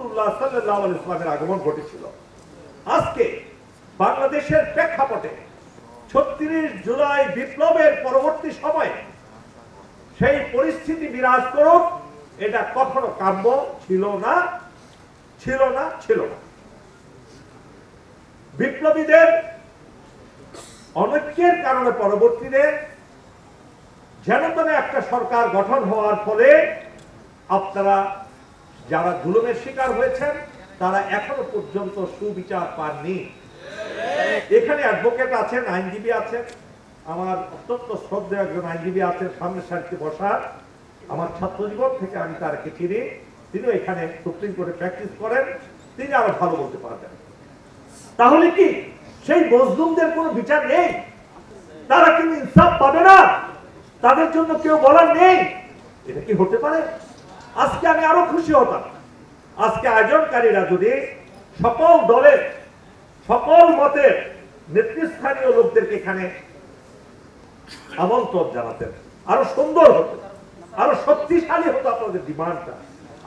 রসুল্লাহ সাল্লাহ ইসলামের আগমন ঘটেছিল। আজকে বাংলাদেশের প্রেক্ষাপটে ছত্রিশ জুলাই বিপ্লবের পরবর্তী সময়ে সেই পরিস্থিতি বিরাজ করুক, এটা কখনো কাম্য ছিল না ছিল না ছিল না। বিপ্লবীদের অনৈক্যের কারণে পরবর্তীতে যেন একটা সরকার গঠন হওয়ার ফলে আপনারা যারা জুলুমের শিকার হয়েছেন, তারা এখনও পর্যন্ত সুবিচার পাননি। এখানে অ্যাডভোকেট আছেন, আইনজীবী আছেন। আমার অত্যন্ত শ্রদ্ধেয় একজন আইনজীবী আছেন, সামনের সারিতে বসা। আমার ছাত্র জীবন থেকে আমি তারকে চিনি তিনিও এখানে সুপ্রিম কোর্টে প্র্যাকটিস করেন। তিনি আরও ভালো বলতে পারবেন। তাহলে কি সেই মজলুমদের কোনো বিচার নেই? তারা কিন্তু ইনসাফ পাবে না। তাদের জন্য কেউ বলার নেই। এটা কি হতে পারে? আজকে আমি আরও খুশি হতাম। আজকে আয়োজনকারীরা যদি সকল দলের, সকল মতের নেতৃস্থানীয় লোকদেরকে এখানে আমন্ত্রণ জানাতেন, আরও সুন্দর হতো, আরও শক্তিশালী হতো আপনাদের ডিমান্ডটা।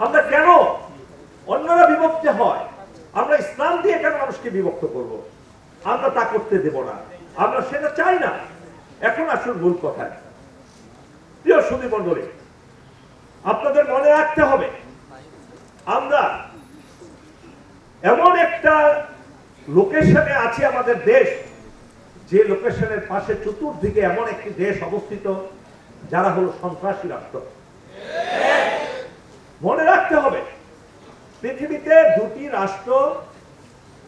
আমরা কেন অন্যরা বিভক্ত হয়? আমরা ইসলাম দিয়ে কেন মানুষকে বিভক্ত করব। আমরা তা করতে দেব না। আমরা সেটা চাই না। এখন আসুন মূল কথায়। প্রিয় সুদী মন্ডলী আপনাদের মনে রাখতে হবে, আমরা এমন একটা লোকেশনে আছি আমাদের দেশ, যে লোকেশনের পাশে চতুর্দিকে এমন একটি দেশ অবস্থিত, যারা হলো সন্ত্রাসী রাষ্ট্র। মনে রাখতে হবে, পৃথিবীতে দুটি রাষ্ট্র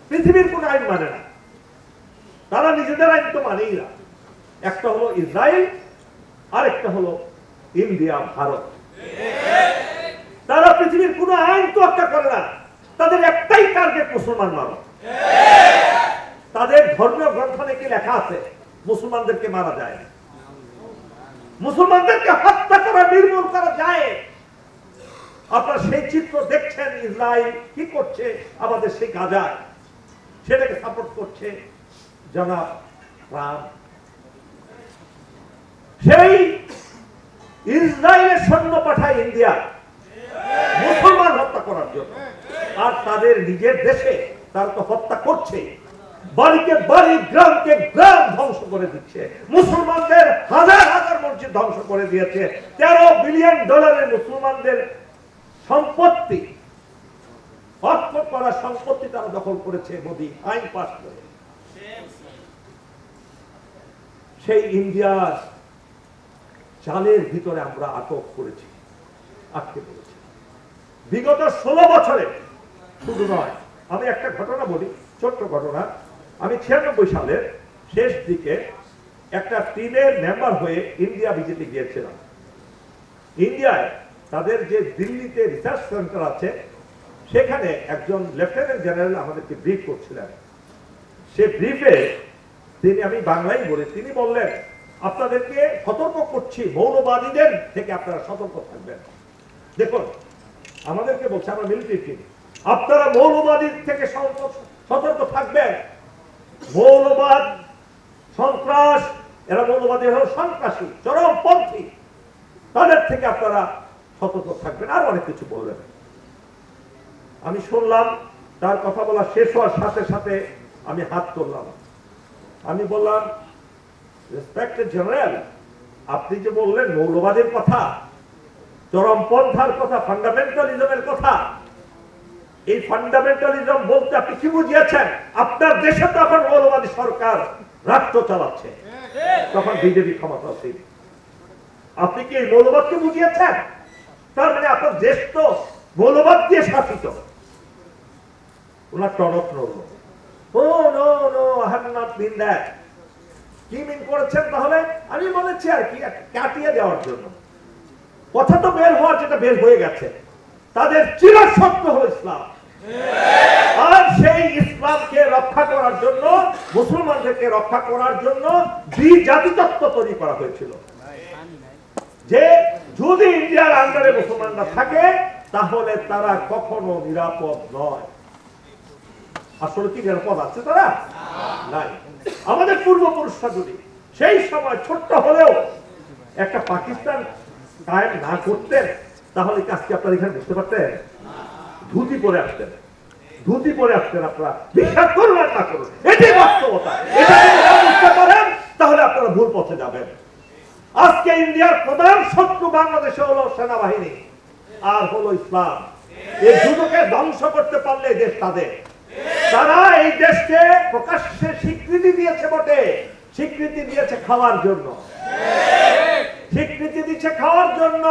পৃথিবীর কোন আইন মানে না। তারা নিজেদের আইন তো মানেই না। একটা হলো ইসরায়েল আর একটা হলো ইন্ডিয়া, ভারত। তারা পৃথিবীর কোন আইন তোয়াক্কা করে না। তাদের একটাই টার্গেট মুসলমান মানো তাদের ধর্মীয় গ্রন্থ নাকি লেখা আছে? মুসলমানদেরকে মারা যায় মুসলমানদেরকে হত্যা করা, নির্মূল করা যায়। আপনারা সেই চিত্র দেখছেন ইসরায়েল কি করছে? আমাদের সেই গাজায় সেটাকে সাপোর্ট করছে জনাব রাম। সেই ইসরায়েলের সৈন্য পাঠায় ইন্ডিয়া। মুসলমান হত্যা করার জন্য। আর তাদের নিজের দেশে তারা তো হত্যা করছে। বাড়িকে বাড়ি, গ্রামকে গ্রাম ধ্বংস করে দিচ্ছে। মুসলমানদের হাজার হাজার মসজিদ ধ্বংস করে দিয়েছে। তেরো বিলিয়ন ডলারের মুসলমানদের সম্পত্তি করা সম্পত্তি তারা দখল করেছে মোদী, আইন করে। সেই ইন্ডিয়ার চালের ভিতরে আমরা আটক করেছি, আটকে পড়েছি। বিগত ষোলো বছরে শুধু নয়, আমি একটা ঘটনা বলি, ছোট্ট ঘটনা। আমি ছিয়ানব্বই সালের শেষ দিকে একটা টিমের মেম্বার হয়ে ইন্ডিয়া ভিজিটে গিয়েছিলাম। ইন্ডিয়ায় তাদের যে দিল্লিতে রিসার্চ সেন্টার আছে, সেখানে একজন লেফটেন্যান্ট জেনারেল আমাদেরকে ব্রিফ করছিলেন। সে ব্রিফে তিনি, আমি বাংলায় বলি, তিনি বললেন আপনাদেরকে সতর্ক করছি, মৌলবাদীদের থেকে আপনারা সতর্ক থাকবেন। দেখুন, আমাদেরকে বলছে, আমরা মিলিটারি আপনারা মৌলবাদীর থেকে সতর্ক- থাকবেন। মৌলবাদ, সন্ত্রাস, এরা মৌলবাদী হল সন্ত্রাসী, চরমপন্থী। তাদের থেকে আপনারা সতর্ক থাকবেন, আর অনেক কিছু বললেন আমি শুনলাম, তার কথা বলা শেষ হওয়ার সাথে সাথে আমি হাত তুললাম। আমি বললাম রেসপেক্টেড জেনারেল আপনি যে বললেন মৌলবাদের কথা, চরমপন্থার কথা ফান্ডামেন্টালিজমের কথা, এই ফান্ডামেন্টালিজম বলতে আপনি কি বুঝিয়েছেন? আপনার দেশে তখন মৌলবাদী সরকার, রাষ্ট্র চালাচ্ছে। তখন বিজেপি ক্ষমতা ছিল আপনি কি এই মৌলবাদকে বুঝিয়েছেন? তার মানে আপনার দেশ তো মৌলবাদ দিয়ে শাসিত। ওনার টনক নড়ল। ও, no no I have not been that কি মিন তাহলে আমি বলেছি আর কি কাটিয়ে দেওয়ার জন্য। কথা তো বের হওয়ার, যেটা বের হয়ে গেছে। তাদের চিরসত্য হলো ইসলাম। আর সেই ইসলামকে রক্ষা করার জন্য, মুসলমানদেরকে রক্ষা করার জন্য দ্বি জাতিতত্ত্ব তৈরি করা হয়েছিল। যে যদি ইন্ডিয়ার আন্ডারে মুসলমানরা থাকে, তাহলে তারা কখনো নিরাপদ নয়। আসলে কি নিরাপদ আছে তারা? নাই। আমাদের পূর্বপুরুষরা যদি সেই সময় ছোট্ট হলেও একটা পাকিস্তান কায়েম না করতেন, তাহলে আজকে আপনারা এখানে বুঝতে পারতেন? ধুতি পরে আসতেন। ধুতি পরে আসতেন আপনারা। বিশ্বাস করুন না করুন। এটাই বাস্তবতা। এটা বুঝতে পারেন, তাহলে আপনারা ভুল পথে যাবেন। আজকে ইন্ডিয়ার প্রধান শত্রু বাংলাদেশে হলো সেনাবাহিনী, আর হলো ইসলাম। এই দুটোকে ধ্বংস করতে পারলে দেশ তাদের তারা এই দেশকে প্রকাশ্যে স্বীকৃতি দিয়েছে বটে। স্বীকৃতি দিয়েছে খাওয়ার জন্য। স্বীকৃতি দিচ্ছে খাওয়ার জন্য।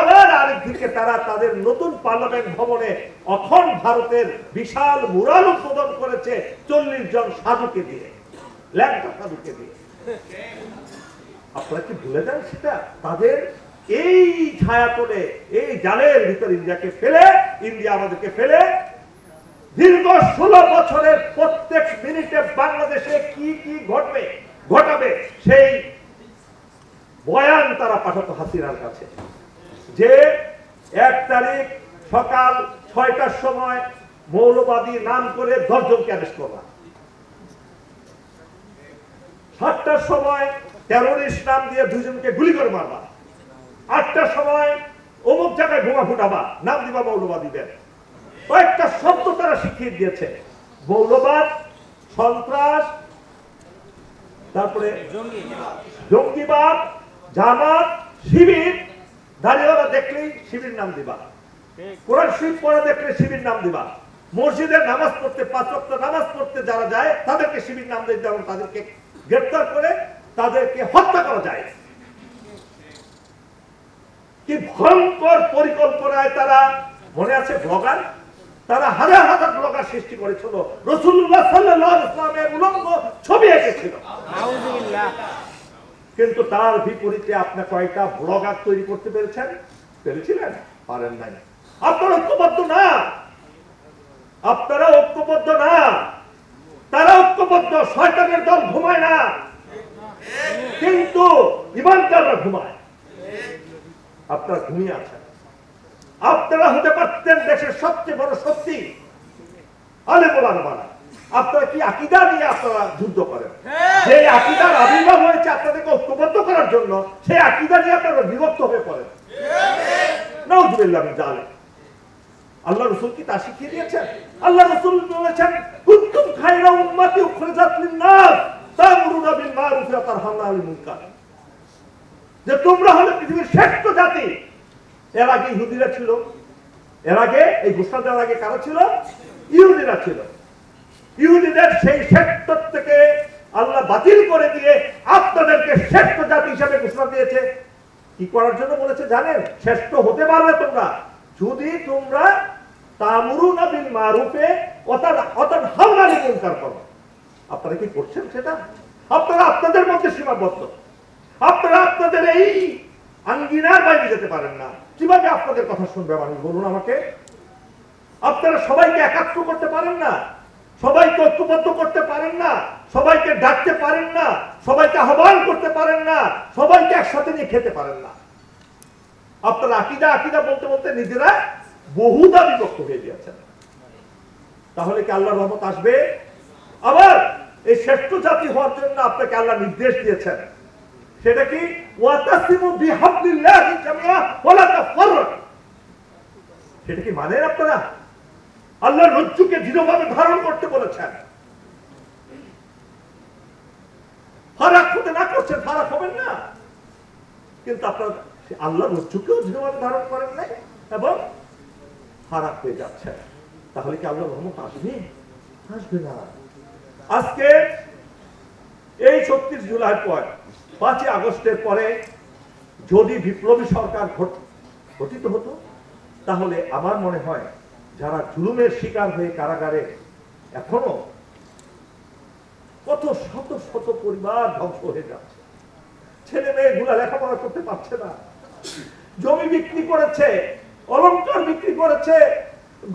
আবার আরেকদিকে তারা তাদের নতুন পার্লামেন্ট ভবনে অখন ভারতের বিশাল মুরাল উদ্বোধন করেছে চল্লিশ জন সাধুকে দিয়ে, ল্যাংটা সাধুকে দিয়ে। আপনারা কি ভুলে যান সেটা? তাদের এই ছায়াতলে, এই জালের ভিতর ইন্ডিয়াকে ফেলে, ইন্ডিয়া আমাদেরকে ফেলে দীর্ঘ ষোলো বছরের প্রত্যেক মিনিটে বাংলাদেশে কি কি ঘটবে, ঘটাবে, সেই বয়ান তারা পাঠাতো হাসিনার কাছে। যে এক তারিখ সকাল ছয়টার সময় মৌলবাদী নাম করে দশজনকে অ্যারেস্ট করবা। সাতটার সময় টেরোরিস্ট নাম দিয়ে দুজনকে গুলি করে মারবা। আটটার সময় অমুক জায়গায় বোমা ফুটাবা, নাম দিবা মৌলবাদীদের। কয়েকটা শব্দ তারা শিখিয়ে দিয়েছে। মৌলবাদ সন্ত্রাস তারপরে জঙ্গিবাদ জামাত শিবির। দাঁড়িয়েওয়ালা দেখলেই শিবির নাম দিবা। কোরআন শরীফ পড়া দেখলে শিবির নাম দিবা। মসজিদে নামাজ পড়তে পাঁচ ওয়াক্ত নামাজ পড়তে যারা যায় তাদেরকে শিবির নাম দিতে এবং তাদেরকে গ্রেফতার করে তাদেরকে হত্যা করা যায়। কি ভয়ঙ্কর পরিকল্পনায় তারা মনে আছে ব্লগার? তারা হাজার হাজার ব্লগার সৃষ্টি করেছিল। রসুল্লাহ সাল্লাহ ইসলামের উলঙ্গ ছবি এঁকেছিল। কিন্তু তার বিপরীতে আপনি কয়েকটা ব্লগার তৈরি করতে পেরেছেন? পেরেছিলেন? পারেন নাই। আপনারা ঐক্যবদ্ধ না। আপনারা ঐক্যবদ্ধ না। তারা ঐক্যবদ্ধ। শয়তানের দল ঘুমায় না। কিন্তু ইমানদাররা ঘুমায়। আপনারা ঘুমিয়ে আছেন। আপনারা হতে পারতেন দেশের সবচেয়ে বড় শক্তি আলে বলার মানা। আপনারা কি আকিদা নিয়ে আপনারা যুদ্ধ করেন? যে আকিদার আবির্ভাব হয়েছে আপনাদেরকে ঐক্যবদ্ধ করার জন্য সেই আকিদা নিয়ে আপনারা বিভক্ত হয়ে পড়েন। আল্লাহ রসুল কি তা শিখিয়ে দিয়েছেন? আল্লাহ রসুল বলেছেন কুনতুম খায়রা উম্মাতি উখরিজাত লিন-নাস তা'মুরুনা বিল মারুফ ওয়া তানহাউনা আনিল মুনকার যে তোমরা হলে পৃথিবীর শ্রেষ্ঠ জাতি এর আগে ইহুদিরা ছিল। এর আগে এই ঘোষণা দেওয়ার আগে কারা ছিল? ইহুদিরা ছিল। ইহুদিদের সেই শ্রেষ্ঠ থেকে আল্লাহ বাতিল করে দিয়ে আপনাদেরকে শ্রেষ্ঠ জাতি হিসাবে ঘোষণা দিয়েছে। কি করার জন্য বলেছে জানেন? শ্রেষ্ঠ হতে পারবে তোমরা। যদি তোমরা তামুরুনা বিল মারুফে অতার অতার মুনকার করো। আপনারা কি করছেন সেটা? আপনারা আপনাদের মধ্যে সীমাবদ্ধ। আপনারা আপনাদের এই আঙ্গিনার বাইরে যেতে পারেন না। কীভাবে আপনাদের কথা শুনবে মানুষ বলুন আমাকে। আপনারা সবাইকে একাত্র করতে পারেন না। সবাইকে ঐক্যবদ্ধ করতে পারেন না। সবাইকে ডাকতে পারেন না। সবাইকে আহ্বান করতে পারেন না। সবাইকে একসাথে নিয়ে খেতে পারেন না। আপনারা আকিদা আকিদা বলতে বলতে নিজেরা বহুদা বিভক্ত হয়ে গিয়েছেন। তাহলে কি আল্লাহর রহমত আসবে? আবার এই শ্রেষ্ঠ জাতি হওয়ার জন্য আপনাকে আল্লাহ নির্দেশ দিয়েছেন। সেটা কি? ওয়াতাসিমু বিহাবলিল্লাহি জামিআ ওয়ালা তাফাররাকু। সেটা কি মানেন আপনারা? আল্লাহর রজ্জুকে দৃঢ়ভাবে ধারণ করতে বলেছেন। ফারাক হতে না করছেন, ফারাক হবেন না। কিন্তু আপনারা, সে আল্লাহর রজ্জুকেও দৃঢ়ভাবে ধারণ করেন নাই এবং ফারাক হয়ে যাচ্ছে তাহলে কি আল্লাহ রহমত আসবে? আসবে না। আজকে এই ছত্রিশ জুলাই পর পাঁচই আগস্টের পরে যদি বিপ্লবী সরকার গঠিত হতো, তাহলে আমার মনে হয় যারা জুলুমের শিকার হয়ে কারাগারে এখনও কত শত শত পরিবার ধ্বংস হয়ে যাচ্ছে। ছেলে মেয়েগুলা লেখাপড়া করতে পারছে না। জমি বিক্রি করেছে, অলংকার বিক্রি করেছে,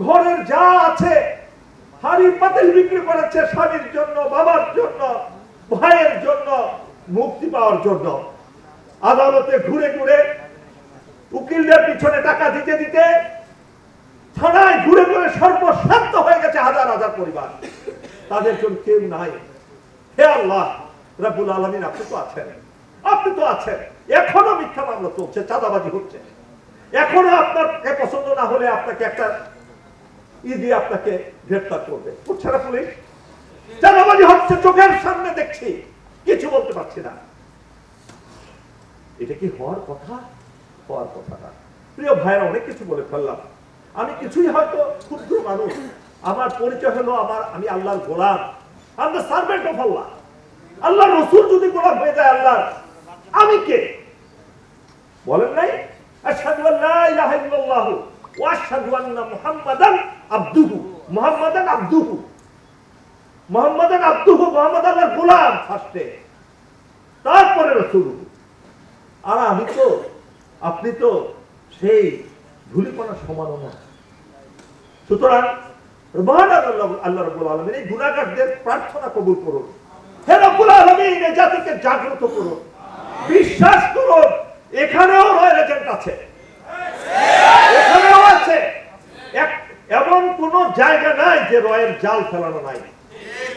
ঘরের যা আছে হাড়ি পাতিল বিক্রি করেছে স্বামীর জন্য, বাবার জন্য, ভাইয়ের জন্য। মুক্তি পাওয়ার জন্য আদালতে ঘুরে ঘুরে উকিলদের পিছনে টাকা দিতে দিতে থানায় ঘুরে ঘুরে সর্বশান্ত হয়ে গেছে হাজার হাজার পরিবার। তাদের জন্য কেউ নাই। হে আল্লাহ রাবুল আলমিন, আপনি তো আছেন। আপনি তো আছেন। এখনও মিথ্যা মামলা চলছে, চাঁদাবাজি হচ্ছে। এখনও আপনার পছন্দ না হলে আপনাকে একটা ই দিয়ে আপনাকে গ্রেফতার করবে। করছে না পুলিশ? চাঁদাবাজি হচ্ছে, চোখের সামনে দেখছি। কিছু বলতে পারছি না। এটা কি হওয়ার কথা? হওয়ার কথা না। প্রিয় ভাইরা অনেক কিছু বলে ফেললাম। আমি কিছুই হয়তো ক্ষুদ্র মানুষ। আমার পরিচয় হলো আমার, আমি আল্লাহর গোলাম। আমি সার্ভেন্ট অফ আল্লাহ আল্লাহ রসুল যদি গোলাম হয়ে যায় আল্লাহর, আমি কে? বলেন নাই? আশহাদু আল্লা ইলাহা ইল্লাল্লাহ মুহাম্মাদান আবদুহু, মুহাম্মদ আল্লাহর গোলাম ফার্স্টে, তারপরে রসুল আর আমি তো, আপনি তো সেই ধুলিপনা সমানও না সুতরাং আল্লাহ আলমিন এই গুণাগারদের প্রার্থনা কবুল করুন। এই জাগ্রত করুন। বিশ্বাস এখানেও এজেন্ট আছে। এখানেও আছে। এমন কোন জায়গা নাই যে রয়ের জাল ফেলানো নাই।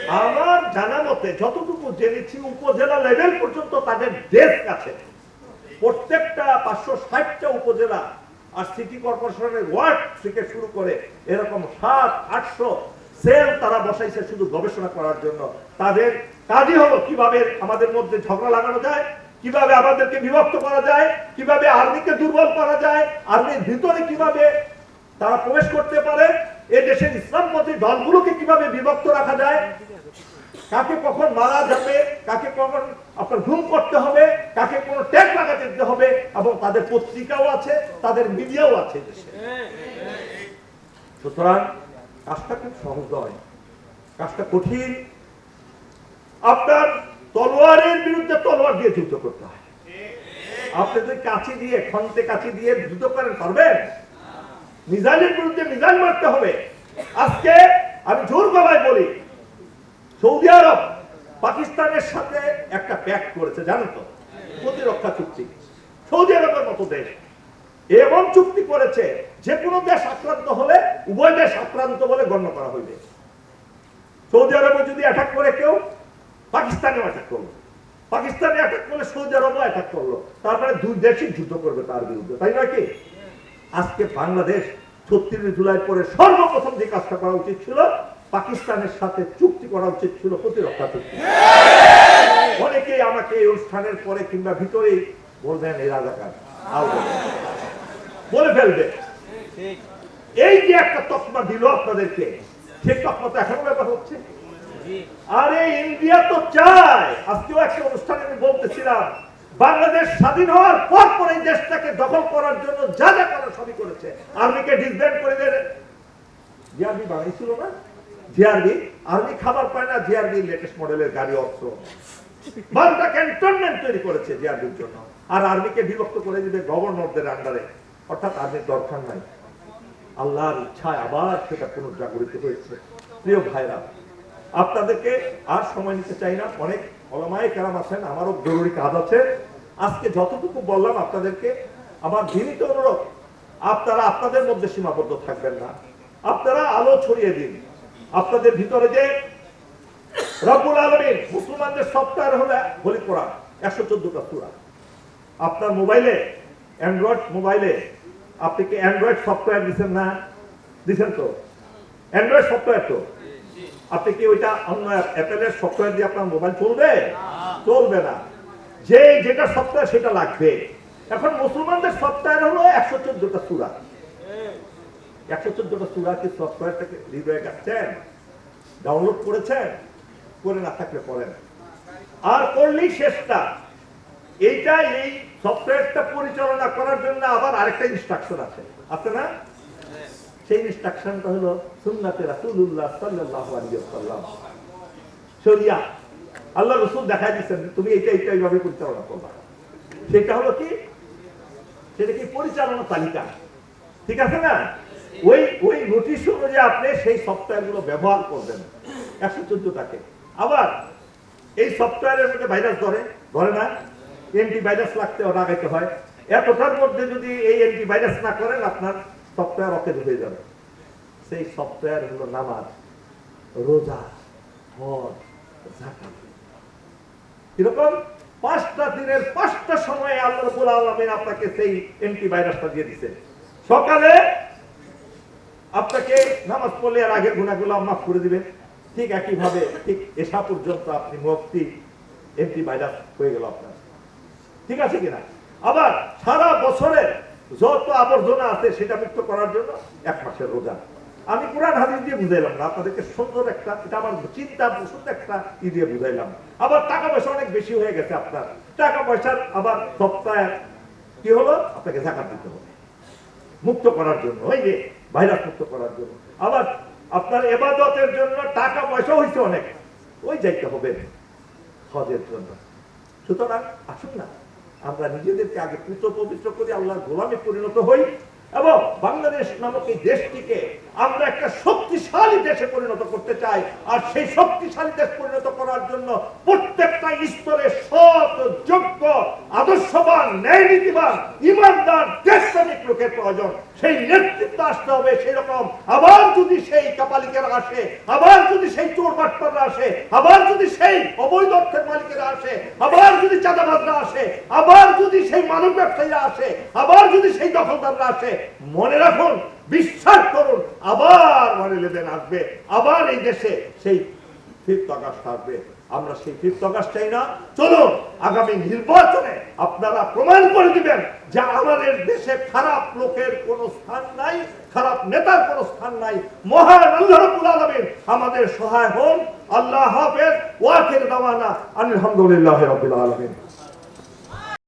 আমার জানা মতে যতটুকু জেনেছি, উপজেলা লেভেল পর্যন্ত তাদের ডেস্ক আছে প্রত্যেকটা পাঁচশো ষাটটা উপজেলা আর সিটি কর্পোরেশনের ওয়ার্ড থেকে শুরু করে এরকম সাত, আটশো সেল তারা বসাইছে শুধু গবেষণা করার জন্য। তাদের কাজই হলো কীভাবে আমাদের মধ্যে ঝগড়া লাগানো যায়, কীভাবে আমাদেরকে বিভক্ত করা যায়, কীভাবে আর্মিকে দুর্বল করা যায় আর্মির ভিতরে কীভাবে তারা প্রবেশ করতে পারে এ দেশের ইসলামপন্থী দলগুলোকে কীভাবে বিভক্ত রাখা যায়? কাকে কখন মারা যাবে? কাকে কখন আপনার ঘুম করতে হবে? কাকে কোন ট্যাগ লাগাতে দিতে হবে? এবং তাদের পত্রিকাও আছে, তাদের মিডিয়াও আছে সুতরাং কাজটা খুব সহজ নয়। কাজটা কঠিন। আপনার তলোয়ারের বিরুদ্ধে তলোয়ার দিয়ে যুদ্ধ করতে হয়। আপনি যদি কাছি দিয়ে, খন্তে কাছি দিয়ে যুদ্ধ করেন, পারবেন? মিজাইলের বিরুদ্ধে মিজাইল মারতে হবে। আজকে আমি জোর গলায় বলি, সৌদি আরব পাকিস্তানের সাথে একটা প্যাক্ট করেছে, জানো তো? প্রতিরক্ষা চুক্তি। সৌদি আরবের মতো দেশ। এবং চুক্তি করেছে, যে কোনো দেশ আক্রান্ত হলে উভয় দেশ আক্রান্ত বলে গণ্য করা হইবে। সৌদি আরবে যদি অ্যাটাক করে কেউ, পাকিস্তানেও অ্যাটাক করল। পাকিস্তানে অ্যাটাক করলে সৌদি আরবও অ্যাটাক করল। তারপরে দুই দেশই যুদ্ধ করবে তার বিরুদ্ধে, তাই নয় কি? আজকে বাংলাদেশ ছত্রিশ জুলাই পরে সর্বপ্রথম যে কাজটা করা উচিত ছিল, পাকিস্তানের সাথে চুক্তি করা উচিত ছিল প্রতিরক্ষা চুক্তি। অনেকেই আমাকে এই অনুষ্ঠানের পরে কিংবা ভিতরেই বলবেন এই রাজাকার বলে ফেলবে। এই যে একটা তকমা দিল আপনাদেরকে, সেই তকমা তো এখনও ব্যাপার হচ্ছে। আরে, ইন্ডিয়া তো চায়। আজকেও একটা অনুষ্ঠানে আমি বলতেছিলাম বাংলাদেশ স্বাধীন হওয়ার পর পর দেশটাকে দখল করার জন্য যা যা করার সবই করেছে। আর্মিকে ডিসব্যান্ড করে দেবে। জিআরবি বানাইছিল না? জিআরবি? আর্মি খাবার পায় না, জিআরবি লেটেস্ট মডেলের গাড়ি, অস্ত্র। বারোটা ক্যান্টনমেন্ট তৈরি করেছে জিআরবির জন্য। আর আর্মিকে বিভক্ত করে দিবে গভর্নরদের আন্ডারে অর্থাৎ আর্মির দরকার নাই। আল্লাহর ইচ্ছায় আবার সেটা পুনর্জাগরিত হয়েছে। প্রিয় ভাইরা, আপনাদেরকে আর সময় নিতে চাই না। অনেক অলমায় কেরাম আছেন, আমারও জরুরি কাজ আছে। আজকে যতটুকু বললাম আপনাদেরকে আমার বিনীত অনুরোধ আপনারা আপনাদের মধ্যে সীমাবদ্ধ থাকবেন না। আপনারা আলো ছড়িয়ে দিন। আপনাদের ভিতরে যে রব্বুল আলমিন মুসলমানদের সফটওয়্যার হলে হলি কোরআন একশো চোদ্দটা সুরা। আপনার মোবাইলে অ্যান্ড্রয়েড মোবাইলে আপনি কি অ্যান্ড্রয়েড সফটওয়্যার দিচ্ছেন না? দিচ্ছেন তো? অ্যান্ড্রয়েড সফটওয়্যার তো? আপনি কি ওইটা অন্য অ্যাপেলের সফটওয়্যার দিয়ে আপনার মোবাইল চলবে? চলবে না। যে যেটা সফটওয়্যার সেটা লাগবে। এখন মুসলমানদের সফটওয়্যার হলো একশো চোদ্দটা সুরা। একশো চোদ্দটা সুরা কি সফটওয়্যারটাকে হৃদয়ে কাটছেন ডাউনলোড করেছেন? করে না থাকলে পড়েন আর করলেই শেষটা। এইটা এই সফটওয়্যারটা পরিচালনা করার জন্য আবার আরেকটা ইনস্ট্রাকশন আছে। আছে না? সেই ইনস্ট্রাকশনটা হলো সুন্নাতে আলাইহি ওয়াসাল্লাম। শরিয়া। আল্লাহ রাসূল দেখাই দিয়েছেন তুমি এইটা এইটা এইভাবে পরিচালনা করবা। সেটা হলো কি? সেটা কি পরিচালনা তালিকা? ঠিক আছে না? ওই ওই নোটিশ অনুযায়ী আপনি সেই সফটওয়্যারগুলো ব্যবহার করবেন। একশো চোদ্দটাকে। আবার এই সফটওয়্যারের মধ্যে ভাইরাস ধরে ধরে না? এন্টি ভাইরাস লাগতে লাগাইতে হয়। এতটার মধ্যে যদি এই এন্টি ভাইরাস না করেন, আপনার সফটওয়্যার অকেজ হয়ে যাবে। সেই সফটওয়্যার হলো নামাজ রোজা, হজ জাকাত এরকম পাঁচটা দিনের পাঁচটা সময়ে আল্লাহ রবুল আলমিন আপনাকে সেই অ্যান্টি ভাইরাসটা দিয়ে দিছে। সকালে আপনাকে নামাজ পড়লে আর আগের গুণাগুলো মাফ করে দিবেন। ঠিক একইভাবে ঠিক এসা পর্যন্ত আপনি মুক্তি এমপি ভাইরাস হয়ে গেল আপনার। ঠিক আছে কিনা? আবার সারা বছরের যত আবর্জনা আছে সেটা মুক্ত করার জন্য এক মাসের রোজা। আমি কোরআন হাদিস দিয়ে বুঝাইলাম না, আপনাদেরকে সুন্দর একটা, এটা আমার চিন্তা, সুন্দর একটা ই দিয়ে বুঝাইলাম। আবার টাকা পয়সা অনেক বেশি হয়ে গেছে আপনার। টাকা পয়সার আবার সপ্তাহে কি হলো? আপনাকে জাকাত দিতে হবে। মুক্ত করার জন্য, ওই যে ভাইরাস মুক্ত করার জন্য। আবার আপনার এবাদতের জন্য টাকা পয়সা হয়েছে অনেক। ওই যাইতে হবে হজের জন্য। সুতরাং আসুন না, আমরা নিজেদেরকে আগে পুত্র পবিত্র করে, আল্লাহর গোলামে পরিণত হই। এবং বাংলাদেশ নামক এই দেশটিকে আমরা একটা শক্তিশালী দেশে পরিণত করতে চাই, আর সেই শক্তিশালী দেশ পরিণত করার জন্য প্রত্যেকটা স্তরে সৎ, যোগ্য, আদর্শবান ন্যায় নীতিবান ইমানদার, দেশপ্রেমিক লোকের প্রয়োজন। সেই নেতৃত্ব আসতে হবে সেই রকম আবার যদি সেই কাপালিকেরা আসে, আবার যদি সেই চোর বাটপাররা আসে, আবার যদি সেই অবৈধ অর্থের মালিকেরা আসে, আবার যদি চাঁদাবাজরা আসে, আবার যদি সেই মানব ব্যবসায়ীরা আসে, আবার যদি সেই দখলদাররা আসে, মনে রাখুন বিশ্বাস করুন, আবার মানে লেদেন আসবে, আবার এই দেশে সেই ফিফথ আগস্ট আসবে। আমরা সেই ফিফথ চাই না। চলুন, আগামী নির্বাচনে আপনারা প্রমাণ করে দিবেন যে আমাদের দেশে খারাপ লোকের কোনো স্থান নাই, খারাপ নেতার কোনো স্থান নাই। মহান আল্লাহ রাব্বুল আলামিন আমাদের সহায় হন। আল্লাহ হাফেজ। ওয়াকির দাওয়ানা। আলহামদুলিল্লাহ রাব্বিল আলামিন।